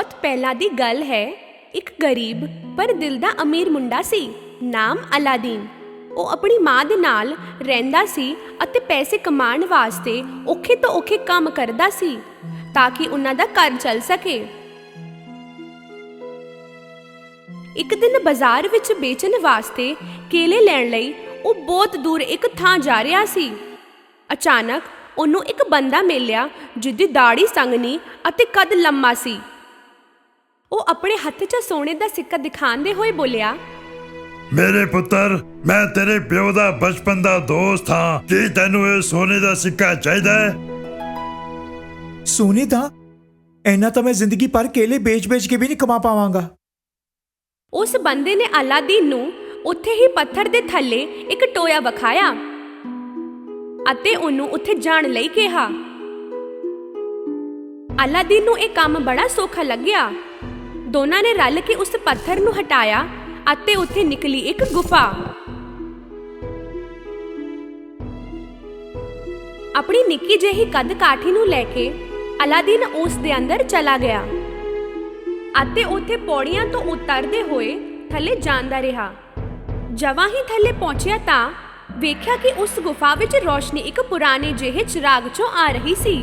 ਬਹੁਤ ਪਹਿਲਾਂ ਦੀ ਗੱਲ ਹੈ। ਇੱਕ ਗਰੀਬ ਪਰ ਦਿਲ ਦਾ ਅਮੀਰ ਮੁੰਡਾ ਸੀ, ਨਾਮ ਅਲਾਦੀਨ। ਉਹ ਆਪਣੀ ਮਾਂ ਦੇ ਨਾਲ ਰਹਿੰਦਾ ਸੀ ਅਤੇ ਪੈਸੇ ਕਮਾਉਣ ਵਾਸਤੇ ਔਖੇ ਤੋਂ ਔਖੇ ਕੰਮ ਕਰਦਾ ਸੀ ਤਾਂ ਕਿ ਉਹਨਾਂ ਦਾ ਘਰ ਚੱਲ ਸਕੇ। ਇੱਕ ਦਿਨ ਬਾਜ਼ਾਰ ਵਿੱਚ ਵੇਚਣ ਵਾਸਤੇ ਕੇਲੇ ਲੈਣ ਲਈ ਉਹ ਬਹੁਤ ਦੂਰ ਇੱਕ ਥਾਂ ਜਾ ਰਿਹਾ ਸੀ। ਅਚਾਨਕ ਉਹਨੂੰ ਇੱਕ ਬੰਦਾ ਮਿਲਿਆ ਜਿਹਦੀ ਦਾੜੀ ਸੰਘਣੀ ਅਤੇ ਕੱਦ ਲੰਮਾ ਸੀ। ਉਹ ਆਪਣੇ ਹੱਥ 'ਚ ਸੋਨੇ ਦਾ ਸਿੱਕਾ ਦਿਖਾਉਂਦੇ ਹੋਏ ਬੋਲਿਆ ਮੇਰੇ ਪੁੱਤਰ ਮੈਂ ਤੇਰੇ ਪਿਓ ਦਾ ਬਚਪਨ ਦਾ ਦੋਸਤ ਹਾਂ। ਕੀ ਤੈਨੂੰ ਇਹ ਸੋਨੇ ਦਾ ਸਿੱਕਾ ਚਾਹੀਦਾ ਹੈ? ਸੋਨੇ ਦਾ? ਇੰਨਾ ਤਾਂ ਮੈਂ ਜ਼ਿੰਦਗੀ ਭਰ ਕੇਲੇ ਵੇਚ-ਵੇਚ ਕੇ ਵੀ ਨਹੀਂ ਕਮਾ ਪਾਵਾਂਗਾ। ਉਸ ਬੰਦੇ ਨੇ ਅਲਾਦੀਨ ਨੂੰ ਉੱਥੇ ਹੀ ਪੱਥਰ ਦੇ ਥੱਲੇ ਇੱਕ ਟੋਇਆ ਵਿਖਾਇਆ ਅਤੇ ਉਹਨੂੰ ਉੱਥੇ ਜਾਣ ਲਈ ਕਿਹਾ। ਅਲਾਦੀਨ ਨੂੰ ਇਹ ਕੰਮ ਬੜਾ ਸੌਖਾ ਲੱਗਿਆ। ਦੋਨਾਂ ਨੇ ਰਲ ਕੇ ਉਸ ਪੱਥਰ ਨੂੰ ਹਟਾਇਆ ਅਤੇ ਉੱਥੇ ਨਿਕਲੀ ਇੱਕ ਗੁਫਾ। ਆਪਣੀ ਨਿੱਕੀ ਜਿਹੀ ਕੱਦ ਕਾਠੀ ਨੂੰ ਲੈ ਕੇ ਅਲਾਦੀਨ ਉਸ ਦੇ ਅੰਦਰ ਚਲਾ ਗਿਆ ਅਤੇ ਉੱਥੇ ਪੌੜੀਆਂ ਤੋਂ ਉਤਰਦੇ ਹੋਏ ਥੱਲੇ ਜਾਂਦਾ ਰਿਹਾ। ਜਵਾਂ ਹੀ ਥੱਲੇ ਪਹੁੰਚਿਆ ਤਾਂ ਵੇਖਿਆ ਕਿ ਉਸ ਗੁਫਾ ਵਿੱਚ ਰੋਸ਼ਨੀ ਇੱਕ ਪੁਰਾਣੇ ਜਿਹੇ ਚਿਰਾਗ ਚੋਂ ਆ ਰਹੀ ਸੀ।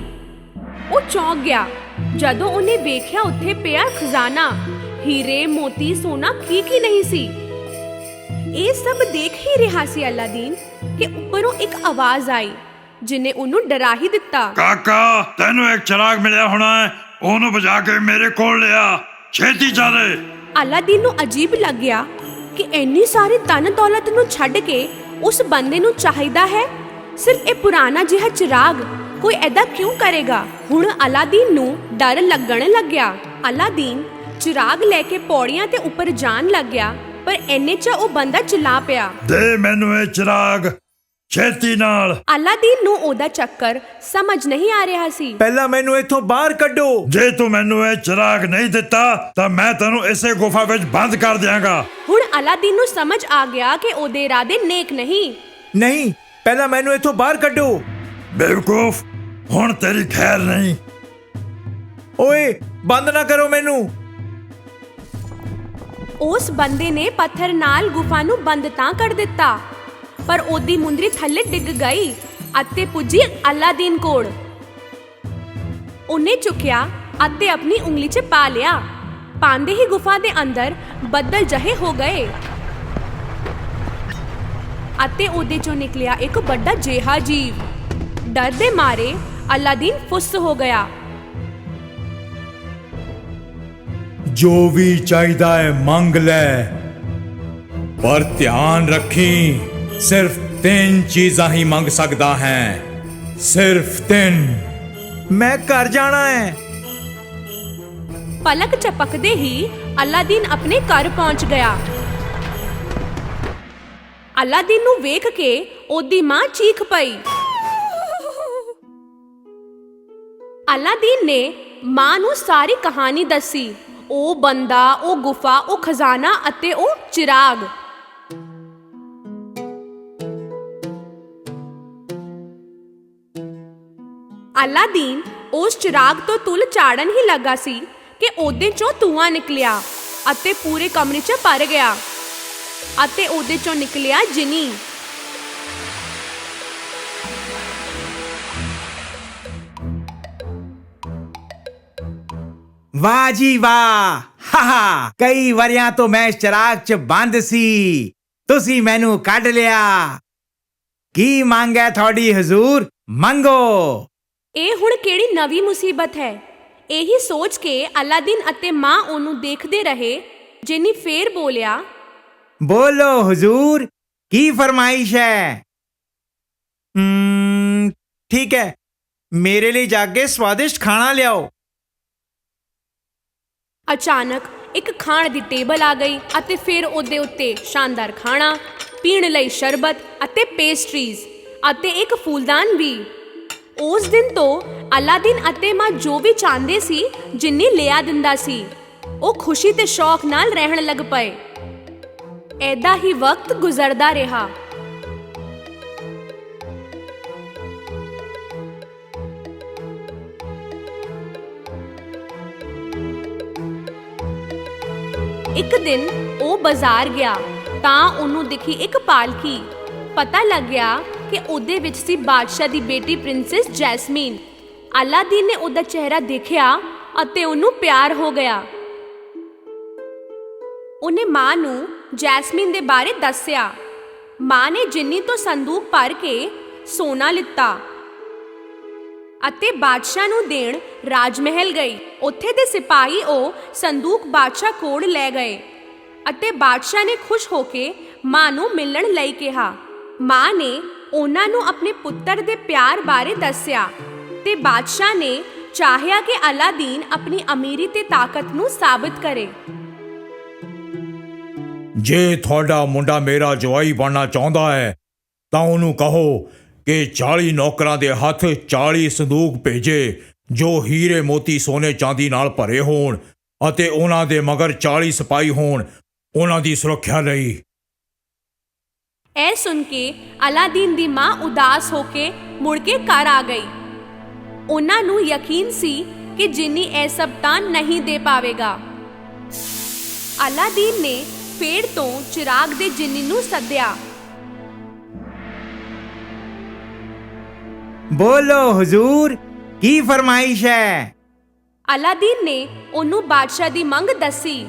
ਉਹ ਚੌਂਕ ਗਿਆ। ਜਦੋਂ ਉਹਨੇ ਵੇਖਿਆ ਉੱਥੇ ਪਿਆ ਖਜ਼ਾਨਾ ਹੀਰੇ ਮੋਤੀ ਸੋਨਾ ਕੀ ਕੀ ਨਹੀਂ ਸੀ। ਇਹ ਸਭ ਦੇਖ ਹੀ ਰਿਹਾ ਸੀ ਅਲਾਦੀਨ ਕਿ ਉੱਪਰੋਂ ਇੱਕ ਆਵਾਜ਼ ਆਈ ਜਿਨੇ ਉਹਨੂੰ ਡਰਾ ਹੀ ਦਿੱਤਾ। ਕਾਕਾ ਤੈਨੂੰ ਇੱਕ ਚਿਰਾਗ ਮਿਲਿਆ ਹੋਣਾ ਹੈ ਉਹਨੂੰ ਬੁਝਾ ਕੇ ਮੇਰੇ ਕੋਲ ਲਿਆ। ਛੇਤੀ ਚੱਲ। ਅਲਾਦੀਨ ਨੂੰ ਅਜੀਬ ਲੱਗਿਆ ਕਿ ਇੰਨੀ ਸਾਰੀ ਧਨ ਦੌਲਤ ਨੂੰ ਛੱਡ ਕੇ ਉਸ ਬੰਦੇ ਨੂੰ ਚਾਹੀਦਾ ਹੈ। ਸਿਰਫ ਇਹ ਪੁਰਾਣਾ ਜਿਹਾ ਚਿਰਾਗ ਕੋਈ ਐਦਾ ਕਿਉਂ ਕਰੇਗਾ? ਹੁਣ ਅਲਾਦੀਨ ਨੂੰ ਡਰ ਲੱਗਣ ਲੱਗਿਆ। ਅਲਾਦੀਨ ਚਿਰਾਗ ਲੈ ਕੇ ਪੌੜੀਆਂ ਤੇ ਉੱਪਰ ਜਾਣ ਲੱਗਿਆ ਪਰ ਐਨੇ ਚ ਉਹ ਬੰਦਾ ਚਿਲਾ ਪਿਆ। ਦੇ ਮੈਨੂੰ ਇਹ ਚਿਰਾਗ ਛੇਤੀ ਨਾਲ। ਅਲਾਦੀਨ ਨੂੰ ਉਹਦਾ ਚੱਕਰ ਸਮਝ ਨਹੀਂ ਆ ਰਿਹਾ ਸੀ। ਪਹਿਲਾਂ ਮੈਨੂੰ ਇੱਥੋਂ ਬਾਹਰ ਕੱਢੋ। ਜੇ ਤੂੰ ਮੈਨੂੰ ਇਹ ਚਿਰਾਗ ਨਹੀਂ ਦਿੱਤਾ ਤਾਂ ਮੈਂ ਤੈਨੂੰ ਇਸੇ ਗੁਫਾ ਵਿੱਚ ਬੰਦ ਕਰ ਦਿਆਂਗਾ। ਹੁਣ ਅਲਾਦੀਨ ਨੂੰ ਸਮਝ ਆ ਗਿਆ ਕਿ ਉਹਦੇ ਇਰਾਦੇ ਨੇਕ ਨਹੀਂ। ਨਹੀਂ ਪਹਿਲਾਂ ਮੈਨੂੰ ਇੱਥੋਂ ਬਾਹਰ ਕੱਢੋ। ਬੇਵਕੂਫ ਹੁਣ ਤੇਰੀ ਖੈਰ ਨਹੀਂ। ਓਏ, ਬੰਦ ਨਾ ਕਰੋ ਮੈਨੂੰ। ਉਸ ਬੰਦੇ ਨੇ ਪੱਥਰ ਨਾਲ ਗੁਫਾ ਨੂੰ ਬੰਦ ਤਾਂ ਕਰ ਦਿੱਤਾ, ਪਰ ਉਹਦੀ ਮੁੰਦਰੀ ਥੱਲੇ ਡਿੱਗ ਗਈ ਅਤੇ ਪੁੱਜੀ ਅਲਾਦੀਨ ਕੋਲ। ਉਹਨੇ ਚੁੱਕਿਆ ਅਤੇ ਆਪਣੀ ਉਂਗਲੀ 'ਚ ਪਾ ਲਿਆ। ਪਾਉਂਦੇ ਹੀ ਗੁਫਾ ਦੇ ਅੰਦਰ ਬੱਦਲ ਜਹੇ ਹੋ ਗਏ। ਅਤੇ ਉਹਦੇ ਚੋਂ ਨਿਕਲਿਆ ਇੱਕ ਵੱਡਾ ਜਿਹਾ ਜੀਵ। ਡਰ ਦੇ ਮਾਰੇ ਅਲਾਦੀਨ ਫੁੱਸ ਹੋ ਗਿਆ ਜੋ ਵੀ ਚਾਹੀਦਾ ਹੈ ਮੰਗ ਲੈ ਪਰ ਧਿਆਨ ਰੱਖੀ ਸਿਰਫ ਤਿੰਨ ਚੀਜ਼ਾਂ ਹੀ ਮੰਗ ਸਕਦਾ ਹੈ ਸਿਰਫ ਤਿੰਨ ਮੈਂ ਘਰ ਜਾਣਾ ਹੈ ਪਲਕ ਝਪਕਦੇ ਹੀ ਅਲਾਦੀਨ ਆਪਣੇ ਘਰ ਪਹੁੰਚ ਗਿਆ ਅਲਾਦੀਨ ਨੂੰ ਵੇਖ ਕੇ ਉਹਦੀ ਮਾਂ ਚੀਖ ਪਈ ਅਲਾਦੀਨ ਨੇ ਮਾਂ ਨੂੰ ਸਾਰੀ ਕਹਾਣੀ ਦੱਸੀ। ਉਹ ਬੰਦਾ, ਉਹ ਗੁਫਾ, ਉਹ ਖਜ਼ਾਨਾ ਅਤੇ ਉਹ ਚਿਰਾਗ। ਅਲਾਦੀਨ ਉਸ ਚਿਰਾਗ ਤੋਂ ਤੁਲ ਚਾੜਨ ਹੀ ਲੱਗਾ ਸੀ ਕਿ ਉਹਦੇ ਚੋਂ ਧੂਆਂ ਨਿਕਲਿਆ ਅਤੇ ਪੂਰੇ ਕਮਰੇ 'ਚ ਭਰ ਗਿਆ ਅਤੇ ਉਹਦੇ ਚੋਂ ਨਿਕਲਿਆ ਜਿਨੀ। ਵਾਹ। ਜੀ ਵਾਹ ਹਾਹਾ ਕਈ ਵਰਿਆਂ ਤੋਂ ਮੈਂ ਚਿਰਾਗ 'ਚ ਬੰਦ ਸੀ। ਤੁਸੀਂ ਮੈਨੂੰ ਕੱਢ ਲਿਆ। ਕੀ ਮੰਗ ਹੈ ਤੁਹਾਡੀ ਹਜ਼ੂਰ? ਮੰਗੋ। ਇਹ ਹੁਣ ਕਿਹੜੀ ਨਵੀਂ ਮੁਸੀਬਤ ਹੈ? ਇਹੀ ਸੋਚ ਕੇ ਅਲਾਦੀਨ ਅਤੇ ਮਾਂ ਉਹਨੂੰ ਦੇਖਦੇ ਰਹੇ ਜਿਨੀ ਫੇਰ ਬੋਲਿਆ ਬੋਲੋ ਹਜ਼ੂਰ ਕੀ ਫਰਮਾਇਸ਼ ਹੈ? ਹਮ ਠੀਕ ਹੈ। ਮੇਰੇ ਲਈ ਜਾ ਕੇ ਸਵਾਦਿਸ਼ਟ ਖਾਣਾ ਲਿਆਓ। ਅਚਾਨਕ ਇੱਕ ਖਾਣ ਦੀ ਟੇਬਲ ਆ ਗਈ ਅਤੇ ਫਿਰ ਉਹਦੇ ਉੱਤੇ ਸ਼ਾਨਦਾਰ ਖਾਣਾ, ਪੀਣ ਲਈ ਸ਼ਰਬਤ ਅਤੇ ਪੇਸਟਰੀਜ਼ ਅਤੇ ਇੱਕ ਫੂਲਦਾਨ ਵੀ। ਉਸ ਦਿਨ ਤੋਂ ਅਲਾਦੀਨ ਅਤੇ ਮਾਂ ਜੋ ਵੀ ਚਾਹੁੰਦੇ ਸੀ, ਜਿੰਨੀ ਲਿਆ ਦਿੰਦਾ ਸੀ, ਉਹ ਖੁਸ਼ੀ ਤੇ ਸ਼ੌਕ ਨਾਲ ਰਹਿਣ ਲੱਗ ਪਏ। ਐਦਾ ਹੀ ਵਕਤ ਗੁਜ਼ਰਦਾ ਰਿਹਾ। ਇੱਕ ਦਿਨ ਉਹ ਬਾਜ਼ਾਰ ਗਿਆ, ਤਾਂ ਉਹਨੂੰ ਦਿਖੀ ਇੱਕ ਪਾਲਕੀ। ਪਤਾ ਲੱਗਿਆ ਕਿ ਉਹਦੇ ਵਿੱਚ ਸੀ ਬਾਦਸ਼ਾਹ ਦੀ ਬੇਟੀ ਪ੍ਰਿੰਸੈਸ ਜੈਸਮੀਨ। ਅਲਾਦੀਨ ਨੇ ਉਹਦਾ ਚਿਹਰਾ ਦੇਖਿਆ ਅਤੇ ਉਹਨੂੰ ਪਿਆਰ ਹੋ ਗਿਆ। ਉਹਨੇ ਮਾਂ ਨੂੰ ਜੈਸਮੀਨ ਦੇ ਬਾਰੇ ਦੱਸਿਆ। ਮਾਂ ਨੇ ਜਿੰਨੀ ਤੋਂ ਸੰਦੂਕ ਭਰ ਕੇ ਸੋਨਾ ਲਿੱਤਾ। ਅਤੇ ਬਾਦਸ਼ਾਹ ਨੂੰ ਦੇਣ ਰਾਜ ਮਹਿਲ ਗਈ। ਉੱਥੇ ਦੇ ਸਿਪਾਹੀ ਉਹ ਸੰਦੂਕ ਬਾਦਸ਼ਾਹ ਕੋਲ ਲੈ ਗਏ ਅਤੇ ਬਾਦਸ਼ਾਹ ਨੇ ਖੁਸ਼ ਹੋ ਕੇ ਮਾਂ ਨੂੰ ਮਿਲਣ ਲਈ ਕਿਹਾ। ਮਾਂ ਨੇ ਉਹਨਾਂ ਨੂੰ ਆਪਣੇ ਪੁੱਤਰ ਦੇ ਪਿਆਰ ਬਾਰੇ ਦੱਸਿਆ ਤੇ ਬਾਦਸ਼ਾਹ ਨੇ ਚਾਹਿਆ ਕਿ ਅਲਾਦੀਨ ਆਪਣੀ ਅਮੀਰੀ ਤੇ ਤਾਕਤ ਨੂੰ ਸਾਬਤ ਕਰੇ। ਜੇ ਤੁਹਾਡਾ ਮੁੰਡਾ ਮੇਰਾ ਜਵਾਈ ਬਣਨਾ ਚਾਹੁੰਦਾ ਹੈ, ਤਾਂ ਉਹਨੂੰ ਕਹੋ ਕਿ 40 ਨੌਕਰਾਂ ਦੇ ਹੱਥ 40 ਸੰਦੂਕ ਭੇਜੇ, ਜੋ ਹੀਰੇ ਮੋਤੀ ਸੋਨੇ ਚਾਂਦੀ ਨਾਲ ਭਰੇ ਹੋਣ ਅਤੇ ਉਹਨਾਂ ਦੇ ਮਗਰ 40 ਸਿਪਾਹੀ ਹੋਣ, ਉਹਨਾਂ ਦੀ ਸੁਰੱਖਿਆ ਲਈ। ਇਹ ਸੁਣ ਕੇ ਅਲਾਦੀਨ ਦੀ ਮਾਂ ਉਦਾਸ ਹੋ ਕੇ ਮੁੜ ਕੇ ਘਰ ਆ ਗਈ। ਉਹਨਾਂ ਨੂੰ ਯਕੀਨ ਸੀ ਕਿ ਜਿੰਨੀ ਇਹ ਸਭ ਤਾਂ ਨਹੀਂ ਦੇ ਪਾਵੇਗਾ। ਅਲਾਦੀਨ ਨੇ ਫੇਰ ਤੋਂ ਚਿਰਾਗ ਦੇ ਜਿੰਨੀ ਨੂੰ ਸੱਦਿਆ। ਬੋਲੋ, ਹਜ਼ੂਰ, ਕੀ ਫਰਮਾਇਸ਼ ਹੈ? ਅਲਾਦੀਨ ਨੇ ਉਹਨੂੰ ਬਾਦਸ਼ਾਹ ਦੀ ਮੰਗ ਦੱਸੀ।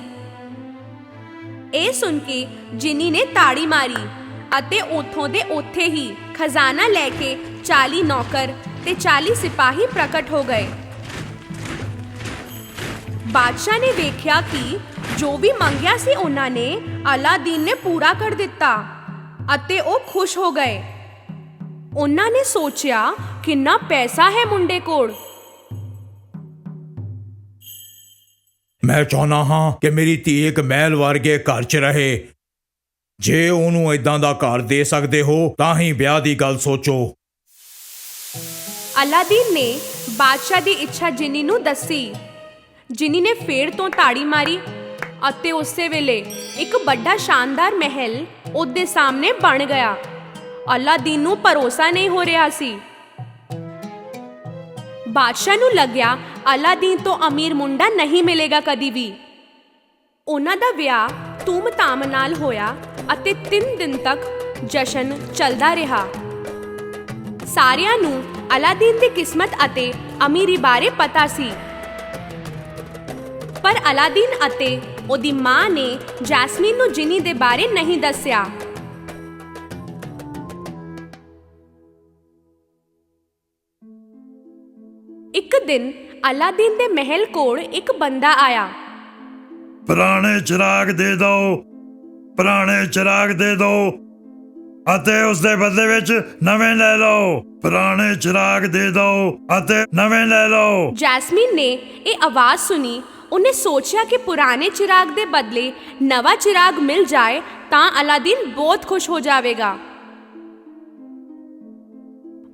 ਇਹ ਸੁਣ ਕੇ ਜਿਨੀ ਨੇ ਤਾੜੀ ਮਾਰੀ ਅਤੇ ਉਥੋਂ ਦੇ ਉੱਥੇ ਹੀ ਖਜ਼ਾਨਾ ਲੈ ਕੇ 40 ਨੌਕਰ ਤੇ 40 ਸਿਪਾਹੀ ਪ੍ਰਕਟ ਹੋ ਗਏ। ਬਾਦਸ਼ਾਹ ਨੇ ਵੇਖਿਆ ਕਿ ਜੋ ਵੀ ਮੰਗਿਆ ਸੀ ਉਹਨਾਂ ਨੇ ਅਲਾਦੀਨ ਨੇ ਪੂਰਾ ਕਰ ਦਿੱਤਾ ਅਤੇ ਉਹ ਖੁਸ਼ ਹੋ ਗਏ। ਉਹਨਾਂ ਨੇ ਸੋਚਿਆ ਕਿੰਨਾ ਪੈਸਾ ਹੈ ਮੁੰਡੇ ਕੋਲ। ਮੈਂ ਚਾਹੁੰਦਾ ਹਾਂ ਕਿ ਮੇਰੀ ਧੀ ਇੱਕ ਮਹਿਲ ਵਰਗੇ ਘਰ 'ਚ ਰਹੇ। ਜੇ ਉਹਨੂੰ ਇਦਾਂ ਦਾ ਘਰ ਦੇ ਸਕਦੇ ਹੋ ਤਾਂ ਹੀ ਵਿਆਹ ਦੀ ਗੱਲ ਸੋਚੋ। ਅਲਾਦੀਨ ਨੇ ਬਾਦਸ਼ਾਹ ਦੀ ਇੱਛਾ ਜਿਨੀ ਨੂੰ ਦੱਸੀ। ਜਿਨੀ ਨੇ ਫੇਰ ਤੋਂ ਤਾੜੀ ਮਾਰੀ ਅਤੇ ਉਸੇ ਵੇਲੇ ਇੱਕ ਵੱਡਾ ਸ਼ਾਨਦਾਰ ਮਹਿਲ ਉਹਦੇ ਸਾਹਮਣੇ ਬਣ ਗਿਆ। ਅਲਾਦੀਨ ਨੂੰ ਭਰੋਸਾ ਨਹੀਂ ਹੋ ਰਿਹਾ ਸੀ। ਬਾਦਸ਼ਾਹ ਨੂੰ ਲੱਗਿਆ ਅਲਾਦੀਨ ਤੋਂ ਅਮੀਰ ਮੁੰਡਾ ਨਹੀਂ ਮਿਲੇਗਾ ਕਦੀ ਵੀ। ਉਹਨਾਂ ਦਾ ਵਿਆਹ ਧੂਮ-ਧਾਮ ਨਾਲ ਹੋਇਆ ਅਤੇ 3 ਦਿਨ ਤੱਕ ਜਸ਼ਨ ਚੱਲਦਾ ਰਿਹਾ। ਸਾਰਿਆਂ ਨੂੰ ਅਲਾਦੀਨ ਦੀ ਕਿਸਮਤ ਅਤੇ ਅਮੀਰੀ ਬਾਰੇ ਪਤਾ ਸੀ। ਪਰ ਅਲਾਦੀਨ ਅਤੇ ਉਹਦੀ ਮਾਂ ਨੇ ਜੈਸਮੀਨ ਨੂੰ ਜਿਨੀ ਦੇ ਬਾਰੇ ਨਹੀਂ ਦੱਸਿਆ। ਦਿਨ ਅਲਾਦੀਨ ਦੇ ਮਹਿਲ ਕੋਲ ਇੱਕ ਬੰਦਾ ਆਇਆ। ਪੁਰਾਣੇ ਚਿਰਾਗ ਦੇ ਦਿਓ ਪੁਰਾਣੇ ਚਿਰਾਗ ਦੇ ਦਿਓ ਅਤੇ ਉਸ ਦੇ ਬਦਲੇ ਵਿੱਚ ਨਵੇਂ ਲੈ ਲਓ। ਪੁਰਾਣੇ ਚਿਰਾਗ ਦੇ ਦਿਓ ਅਤੇ ਨਵੇਂ ਲੈ ਲਓ। ਜੈਸਮੀਨ ਨੇ ਇਹ ਆਵਾਜ਼ ਸੁਣੀ ਉਹਨੇ ਸੋਚਿਆ ਕਿ ਪੁਰਾਣੇ ਚਿਰਾਗ ਦੇ ਬਦਲੇ ਨਵਾਂ ਚਿਰਾਗ ਮਿਲ ਜਾਏ ਤਾਂ ਅਲਾਦੀਨ ਬਹੁਤ ਖੁਸ਼ ਹੋ ਜਾਵੇਗਾ।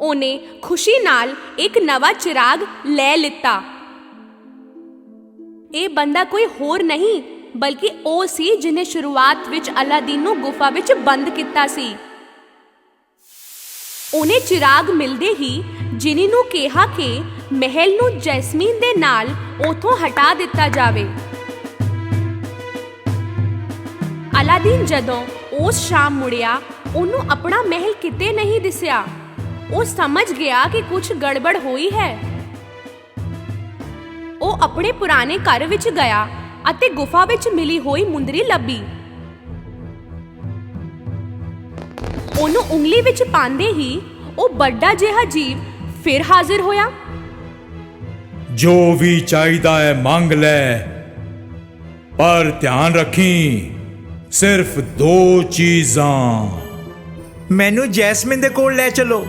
ਉਹਨੇ ਖੁਸ਼ੀ ਨਾਲ ਇੱਕ ਨਵਾਂ ਚਿਰਾਗ ਲੈ ਲਿੱਤਾ। ਇਹ ਬੰਦਾ ਕੋਈ ਹੋਰ ਨਹੀਂ, ਬਲਕਿ ਉਹ ਸੀ ਜਿਨੇ ਸ਼ੁਰੂਆਤ ਵਿੱਚ ਅਲਾਦੀਨ ਨੂੰ ਗੁਫਾ ਵਿੱਚ ਬੰਦ ਕੀਤਾ ਸੀ। ਉਹਨੇ ਚਿਰਾਗ ਮਿਲਦੇ ਹੀ ਜਿਨੀ ਨੂੰ ਕਿਹਾ ਕਿ ਮਹਿਲ ਨੂੰ ਜੈਸਮੀਨ ਦੇ ਨਾਲ ਉਥੋਂ ਹਟਾ ਦਿੱਤਾ ਜਾਵੇ। ਅਲਾਦੀਨ ਜਦੋਂ ਉਸ ਸ਼ਾਮ ਮੁੜਿਆ, ਉਹਨੂੰ ਆਪਣਾ ਮਹਿਲ ਕਿਤੇ ਨਹੀਂ ਦਿਸਿਆ। ਉਹ ਸਮਝ ਗਿਆ ਕਿ ਕੁਝ ਗੜਬੜ ਹੋਈ ਹੈ। ਉਹ ਆਪਣੇ ਪੁਰਾਣੇ ਘਰ ਵਿੱਚ ਗਿਆ ਅਤੇ ਗੁਫਾ ਵਿੱਚ ਮਿਲੀ ਹੋਈ ਮੁੰਦਰੀ ਲੱਭੀ। ਉਹਨੂੰ ਉਂਗਲੀ ਵਿੱਚ ਪਾਉਂਦੇ ਹੀ ਉਹ ਵੱਡਾ ਜਿਹਾ ਜੀਵ ਫਿਰ ਹਾਜ਼ਰ ਹੋਇਆ। ਜੋ ਵੀ ਚਾਹੀਦਾ ਹੈ ਮੰਗ ਲੈ ਪਰ ਧਿਆਨ ਰੱਖੀ ਸਿਰਫ ਦੋ ਚੀਜ਼ਾਂ। ਮੈਨੂੰ ਜੈਸਮਿਨ ਦੇ ਕੋਲ ਲੈ ਚਲੋ।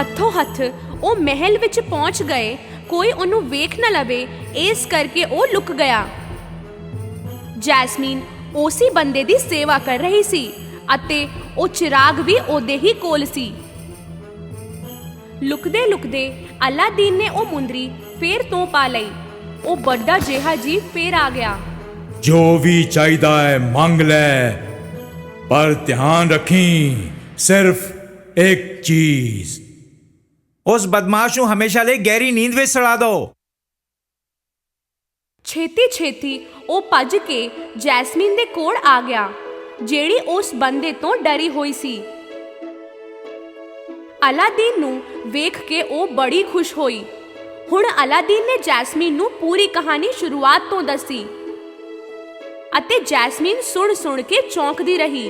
ਹੱਥੋਂ ਹੱਥ ਉਹ ਮਹਿਲ ਵਿੱਚ ਪਹੁੰਚ ਗਏ। ਕੋਈ ਉਹਨੂੰ ਵੇਖ ਨਾ ਲਵੇ, ਇਸ ਕਰਕੇ ਉਹ ਲੁਕ ਗਿਆ। ਜੈਸਮੀਨ ਉਸੇ ਬੰਦੇ ਦੀ ਸੇਵਾ ਕਰ ਰਹੀ ਸੀ ਅਤੇ ਉਹ ਚਿਰਾਗ ਵੀ ਉਹਦੇ ਹੀ ਕੋਲ ਸੀ। ਲੁਕਦੇ ਲੁਕਦੇ ਅਲਾਦੀਨ ਨੇ ਉਹ ਮੁੰਦਰੀ ਫੇਰ ਤੋਂ ਪਾ ਲਈ। ਉਹ ਵੱਡਾ ਜਿਹਾ ਜੀ ਫੇਰ ਆ ਗਿਆ। ਜੋ ਵੀ ਚਾਹੀਦਾ ਹੈ ਮੰਗ ਲੈ, ਪਰ ਧਿਆਨ ਰੱਖੀ ਸਿਰਫ ਇੱਕ ਚੀਜ਼। ਉਸ ਬਦਮਾਸ਼ ਨੂੰ ਹਮੇਸ਼ਾ ਲਈ ਗਹਿਰੀ ਨੀਂਦ ਵਿੱਚ ਸੜਾ ਦਿਓ ਛੇਤੀ ਛੇਤੀ ਉਹ ਭੱਜ ਕੇ ਜੈਸਮੀਨ ਦੇ ਕੋਲ ਆ ਗਿਆ, ਜਿਹੜੀ ਉਸ ਬੰਦੇ ਤੋਂ ਡਰੀ ਹੋਈ ਸੀ। ਅਲਾਦੀਨ ਨੂੰ ਵੇਖ ਕੇ ਉਹ ਬੜੀ ਖੁਸ਼ ਹੋਈ। ਹੁਣ ਅਲਾਦੀਨ ਨੇ ਜੈਸਮੀਨ ਨੂੰ ਪੂਰੀ ਕਹਾਣੀ ਸ਼ੁਰੂਆਤ ਤੋਂ ਦੱਸੀ ਅਤੇ ਜੈਸਮੀਨ ਸੁਣ ਸੁਣ ਕੇ ਚੌਂਕਦੀ ਰਹੀ।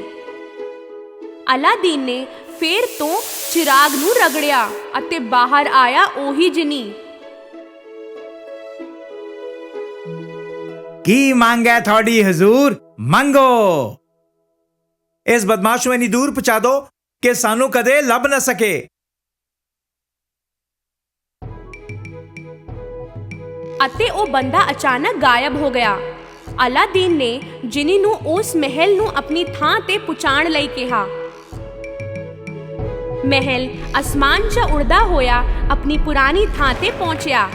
ਅਲਾਦੀਨ ਨੇ ਫੇਰ ਤੋਂ ਚਿਰਾਗ ਨੂੰ ਰਗੜਿਆ ਅਤੇ ਬਾਹਰ ਆਇਆ ਉਹੀ ਜਿਨੀ। ਕੀ ਮੰਗ ਹੈ ਤੁਹਾਡੀ ਹਜ਼ੂਰ? ਮੰਗੋ। ਇਸ ਬਦਮਾਸ਼ ਨੂੰ ਇੰਨੀ ਦੂਰ ਪਹੁੰਚਾ ਦਿਓ ਕਿ ਸਾਨੂੰ ਕਦੇ ਲੱਭ ਨਾ ਸਕੇ। ਅਤੇ ਉਹ ਬੰਦਾ ਅਚਾਨਕ ਗਾਇਬ ਹੋ ਗਿਆ। ਅਲਾਦੀਨ ਨੇ ਜਿਨੀ ਨੂੰ ਉਸ ਮਹਿਲ ਨੂੰ ਆਪਣੀ ਥਾਂ ਤੇ ਪਹੁੰਚਾਉਣ ਲਈ ਕਿਹਾ। ਮਹਿਲ ਅਸਮਾਨ 'ਚ ਉੜਦਾ ਹੋਇਆ ਆਪਣੀ ਪੁਰਾਣੀ ਥਾਂ ਤੇ ਪਹੁੰਚਿਆ।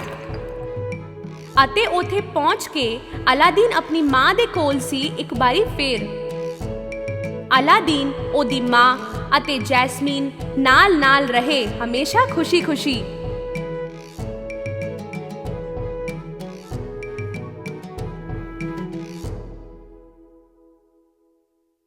ਅਤੇ ਉਥੇ ਪਹੁੰਚ ਕੇ ਅਲਾਦੀਨ ਆਪਣੀ ਮਾਂ ਦੇ ਕੋਲ ਸੀ ਇੱਕ ਵਾਰੀ ਫੇਰ। ਅਲਾਦੀਨ ਉਹਦੀ ਮਾਂ ਅਤੇ ਜੈਸਮੀਨ ਨਾਲ ਨਾਲ ਰਹੇ, ਹਮੇਸ਼ਾ ਖੁਸ਼ੀ-ਖੁਸ਼ੀ।